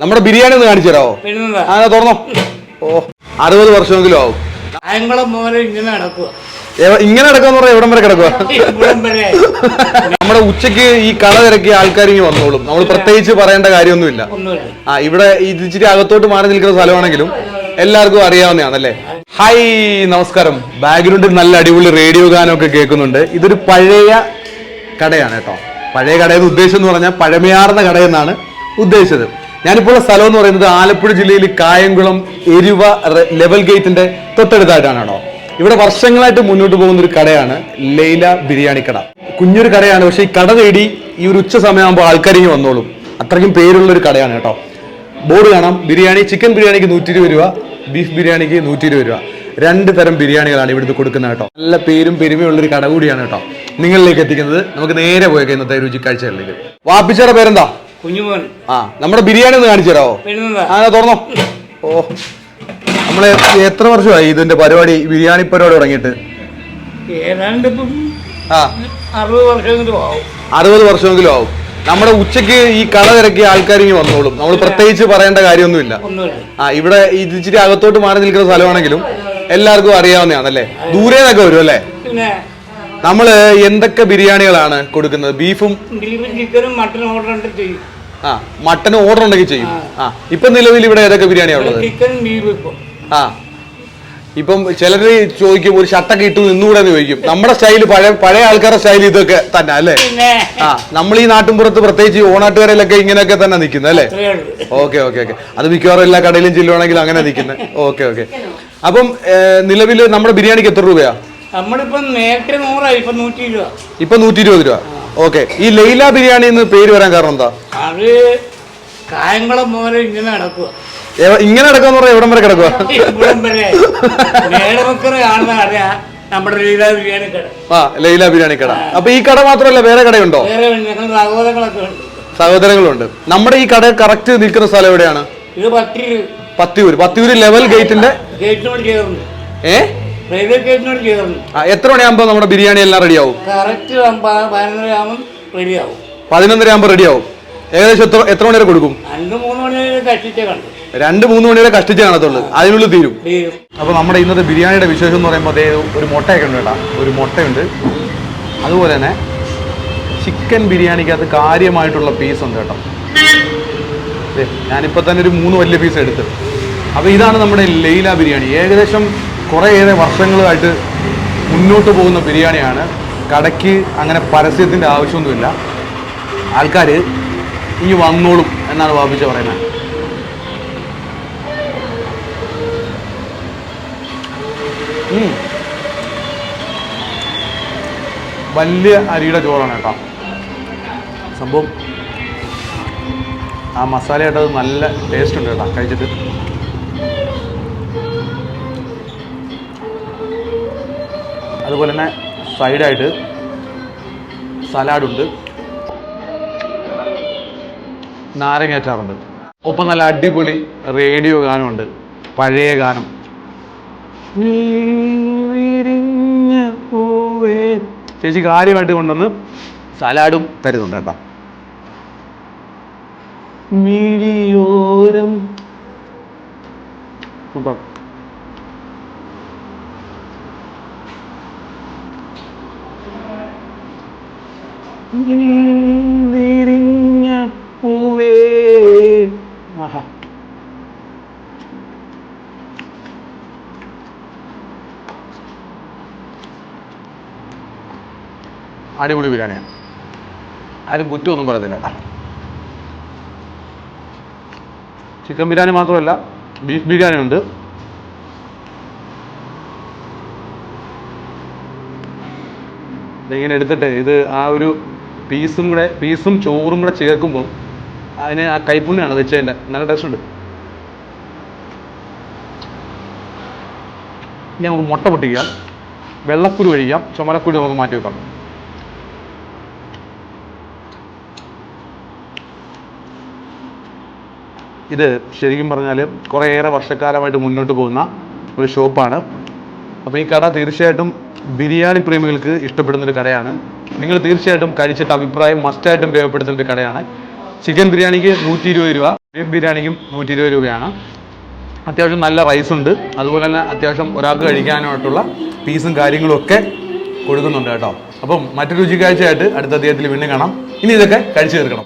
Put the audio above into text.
നമ്മുടെ ബിരിയാണി ഒന്ന് കാണിച്ചു തരാമോ ആ തുറന്നോ. ഓ അറുപത് വർഷമെങ്കിലും ആവും. മുതൽ ഇങ്ങനെ നടക്കുക ഇങ്ങനെ കിടക്കാന്ന് എവിടം വരെ കിടക്കുക നമ്മുടെ ഉച്ചയ്ക്ക് ഈ കട തിരക്കി ആൾക്കാർ ഇങ്ങനെ വന്നോളും. നമ്മൾ പ്രത്യേകിച്ച് പറയേണ്ട കാര്യമൊന്നുമില്ല. ആ ഇവിടെ ഇതിച്ചിരി അകത്തോട്ട് മാറി നിൽക്കുന്ന സ്ഥലമാണെങ്കിലും എല്ലാവർക്കും അറിയാവുന്നതാണല്ലേ? ഹായ് നമസ്കാരം. ബാക്ക്ഗ്രൗണ്ടിൽ നല്ല അടിപൊളി റേഡിയോ ഗാനമൊക്കെ കേൾക്കുന്നുണ്ട്. ഇതൊരു പഴയ കടയാണ് കേട്ടോ. പഴയ കടയെന്ന് ഉദ്ദേശം എന്ന് പറഞ്ഞാൽ പഴമയാർന്ന കടയെന്നാണ് ഉദ്ദേശിച്ചത്. ഞാനിപ്പോൾ സ്ഥലം എന്ന് പറയുന്നത് ആലപ്പുഴ ജില്ലയിൽ കായംകുളം എരുവ ലെവൽ ഗേറ്റിന്റെ തൊട്ടടുത്തായിട്ടാണോ ഇവിടെ വർഷങ്ങളായിട്ട് മുന്നോട്ട് പോകുന്ന ഒരു കടയാണ് ലൈല ബിരിയാണി കട. കുഞ്ഞൊരു കടയാണ് പക്ഷേ ഈ കട തേടി ഈ ഒരു ഉച്ച സമയമാകുമ്പോൾ ആൾക്കാരിങ്ങ് വന്നോളും. അത്രയ്ക്കും പേരുള്ള ഒരു കടയാണ് കേട്ടോ. ബോർഡ് കാണാം. ബിരിയാണി ചിക്കൻ ബിരിയാണിക്ക് നൂറ്റി ഇരുപത് രൂപ ബീഫ് ബിരിയാണിക്ക് നൂറ്റി ഇരുപത് രൂപ. രണ്ട് തരം ബിരിയാണികളാണ് ഇവിടുത്തെ കൊടുക്കുന്നത് കേട്ടോ. നല്ല പേരും പെരുമയുള്ള ഒരു കട കൂടിയാണ് കേട്ടോ. നിങ്ങളിലേക്ക് എത്തിക്കുന്നത്. നമുക്ക് നേരെ പോയേക്കാം ഇന്നത്തെ രുചിക്കാഴ്ചകളിലേക്ക്. വാപ്പിച്ചയുടെ പേരെന്താ? കുഞ്ഞുമോൻ. ആ നമ്മുടെ ബിരിയാണി ഒന്ന് കാണിച്ചു തരാമോ ആ തുറന്നോ. ഓ നമ്മൾ എത്ര വർഷമായി ഇതിന്റെ പരിപാടി ബിരിയാണി പരിപാടി തുടങ്ങിയിട്ട്? ഏതാണ്ട് ആ. അറുപത് വർഷമെങ്കിലും ആവും. അറുപത് വർഷമെങ്കിലും ആവും. നമ്മുടെ ഉച്ചയ്ക്ക് ഈ കട തിരക്കി ആൾക്കാർ ഇനി വന്നോളും. നമ്മൾ പ്രത്യേകിച്ച് പറയേണ്ട കാര്യമൊന്നുമില്ല. ആ ഇവിടെ ഇച്ചിരി അകത്തോട്ട് മാറി നിൽക്കുന്ന സ്ഥലമാണെങ്കിലും എല്ലാവർക്കും അറിയാവുന്നതാണല്ലേ? ദൂരെ നിന്നൊക്കെ വരും അല്ലേ? നമ്മൾ എന്തൊക്കെ ബിരിയാണികളാണ് കൊടുക്കുന്നത്? ബീഫും ബീഫും ചിക്കനും മട്ടനും ഓർഡർ ചെയ്യും. ആ മട്ടൻ ഓർഡർ ഉണ്ടെങ്കിൽ ചെയ്യും. ആ. ഇപ്പൊ നിലവിൽ ഇവിടെ ഏതൊക്കെ ബിരിയാണിയാണ് ഉള്ളത്? ചിക്കനും ബീഫും ഇപ്പം. ആ. ഇപ്പം ചിലർ ചോദിക്കും ഒരു ഷർട്ടൊക്കെ ഇട്ടു നിന്നുകൂടെ എന്ന് ചോദിക്കും. നമ്മുടെ സ്റ്റൈൽ പഴയ പഴയ ആൾക്കാരുടെ സ്റ്റൈൽ ഇതൊക്കെ തന്നെ അല്ലേ? ആ നമ്മൾ ഈ നാട്ടിൻപുറത്ത് പ്രത്യേകിച്ച് ഓണാട്ടുകാരിലൊക്കെ ഇങ്ങനെയൊക്കെ തന്നെ നിൽക്കുന്നത് അല്ലേ? Okay okay okay. അത് മിക്കവാറും എല്ലാ കടയിലും ചെല്ലുവാണെങ്കിൽ അങ്ങനെ നിൽക്കുന്നത് ഓക്കെ ഓക്കെ. അപ്പം നിലവിൽ നമ്മുടെ ബിരിയാണിക്ക് എത്ര രൂപയാ? നമ്മളിപ്പം നേരത്തെ നൂറായി ഇപ്പൊ നൂറ്റി ഇരുപത്. ഇപ്പൊ നൂറ്റി ഇരുപത് രൂപ. ഓക്കെ. ഈ ലൈല ബിരിയാണി എന്ന് പേര് വരാൻ കാരണം എന്താ? അത് കായംകുളം മുതൽ ഇങ്ങനെ നടക്കുക എവ- ഇങ്ങനെ കിടക്കാന്ന് പറഞ്ഞാൽ എവിടം വരെ കിടക്കുക ഇവിടം വരെ? നേടമക്കറ് കാണുന്ന കടയാ നമ്മുടെ ലീല ബിരിയാണി കട. ആ ലൈല ബിരിയാണി കട. അപ്പൊ ഈ കട മാത്രമല്ല വേറെ കടയുണ്ടോ? വേറെ ഞങ്ങൾ സഹോദരങ്ങളൊക്കെ ഉണ്ട്. സഹോദരങ്ങളുണ്ട്. നമ്മുടെ ഈ കട കറക്റ്റ് നിൽക്കുന്ന സ്ഥലം എവിടെയാണ്? ഇത് പത്തി പത്തിയൂര്. പത്തിയൂര് ലെവൽ ഗേറ്റിന്റെ ഗേറ്റിനോട് ചേർന്നു. ഏ? റെയിൽവേ ഗേറ്റിനോട് ചേർന്നു ആ, എത്ര മണിയാകുമ്പോ നമ്മുടെ ബിരിയാണി എല്ലാം റെഡിയാവും? കറക്റ്റ് പതിനൊന്നര ആകുമ്പോൾ റെഡിയാവും. ആകുമ്പോൾ റെഡിയാവും. ഏകദേശം എത്ര എത്ര മണി വരെ കൊടുക്കും? രണ്ട് മൂന്ന് മണി വരെ കഷ്ടിച്ചേ കണ്ടു. രണ്ട് മൂന്ന് മണി വരെ കഷ്ടിച്ച് കാണത്തുള്ളൂ. അതിനുള്ളിൽ തീരും. തീരും. അപ്പോൾ നമ്മുടെ ഇന്നത്തെ ബിരിയാണിയുടെ വിശേഷം എന്ന് പറയുമ്പോൾ അതേ ഒരു മുട്ടയൊക്കെ ഉണ്ട് കേട്ടോ. ഒരു മുട്ടയുണ്ട്. അതുപോലെ തന്നെ ചിക്കൻ ബിരിയാണിക്കകത്ത് കാര്യമായിട്ടുള്ള പീസ് ഉണ്ട് കേട്ടോ. ദേ, ഞാനിപ്പോൾ തന്നെ ഒരു മൂന്ന് വലിയ പീസ് എടുത്ത്. അപ്പോൾ ഇതാണ് നമ്മുടെ ലൈല ബിരിയാണി. ഏകദേശം കുറേയേറെ വർഷങ്ങളായിട്ട് മുന്നോട്ട് പോകുന്ന ബിരിയാണിയാണ്. കടയ്ക്ക് അങ്ങനെ പരസ്യത്തിന്റെ ആവശ്യമൊന്നുമില്ല. ആൾക്കാർ ഇനി വന്നോളും എന്നാണ് ബാബിച്ച പറയുന്നത്. വലിയ അരിയുടെ ചോറാണ് കേട്ടോ. സംഭവം ആ മസാലയായിട്ട് നല്ല ടേസ്റ്റ് ഉണ്ട് കേട്ടോ കഴിച്ചിട്ട്. അതുപോലെ തന്നെ സൈഡായിട്ട് സലാഡുണ്ട്. നാരങ്ങ അച്ചാറുണ്ട്. ഒപ്പം നല്ല അടിപൊളി റേഡിയോ ഗാനമുണ്ട്. പഴയ ഗാനം. വിരിഞ്ഞ പൂവേ. ചേച്ചി കാര്യമായിട്ട് കൊണ്ടുവന്ന് സലാഡും തരുന്നുണ്ട് കേട്ടോ. മിഴിയോരം. സൂപ്പർ വിരിഞ്ഞ പൂവേ. ആഹാ. അടിപൊളി ബിരിയാണിയാണ് ആരും കുറ്റമൊന്നും പറയത്തില്ല. ചിക്കൻ ബിരിയാണി മാത്രമല്ല ബീഫ് ബിരിയാണി ഉണ്ട് ഇങ്ങനെ എടുത്തിട്ട് ഇത് ആ ഒരു പീസും കൂടെ പീസും ചോറും കൂടെ ചേർക്കുമ്പോൾ അതിന് ആ കൈപ്പുണ്യാണ് വെച്ചതിന്റെ നല്ല ടേസ്റ്റ് ഉണ്ട്. ഇനി നമുക്ക് മുട്ട പൊട്ടിക്കാം. വെള്ളക്കുരു കഴിക്കാം ചുമലക്കുരു നമുക്ക് മാറ്റി വെക്കാം. ഇത് ശരിക്കും പറഞ്ഞാൽ കുറേയേറെ വർഷക്കാലമായിട്ട് മുന്നോട്ട് പോകുന്ന ഒരു ഷോപ്പാണ്. അപ്പോൾ ഈ കട തീർച്ചയായിട്ടും ബിരിയാണി പ്രേമികൾക്ക് ഇഷ്ടപ്പെടുന്ന ഒരു കടയാണ്. നിങ്ങൾ തീർച്ചയായിട്ടും കഴിച്ചിട്ട് അഭിപ്രായം മസ്റ്റായിട്ടും രേഖപ്പെടുത്തുന്ന ഒരു കടയാണ്. ചിക്കൻ ബിരിയാണിക്ക് നൂറ്റി ഇരുപത് രൂപ ബീഫ് ബിരിയാണിക്കും നൂറ്റി ഇരുപത് രൂപയാണ്. അത്യാവശ്യം നല്ല റൈസ് ഉണ്ട്. അതുപോലെ തന്നെ അത്യാവശ്യം ഒരാൾക്ക് കഴിക്കാനായിട്ടുള്ള പീസും കാര്യങ്ങളൊക്കെ കൊടുക്കുന്നുണ്ട് കേട്ടോ. അപ്പം മറ്റൊരു രുചിക്കാഴ്ചയായിട്ട് അടുത്ത അദ്ദേഹത്തിൽ വീണ്ടും കാണാം. ഇനി ഇതൊക്കെ കഴിച്ചു തീർക്കണം.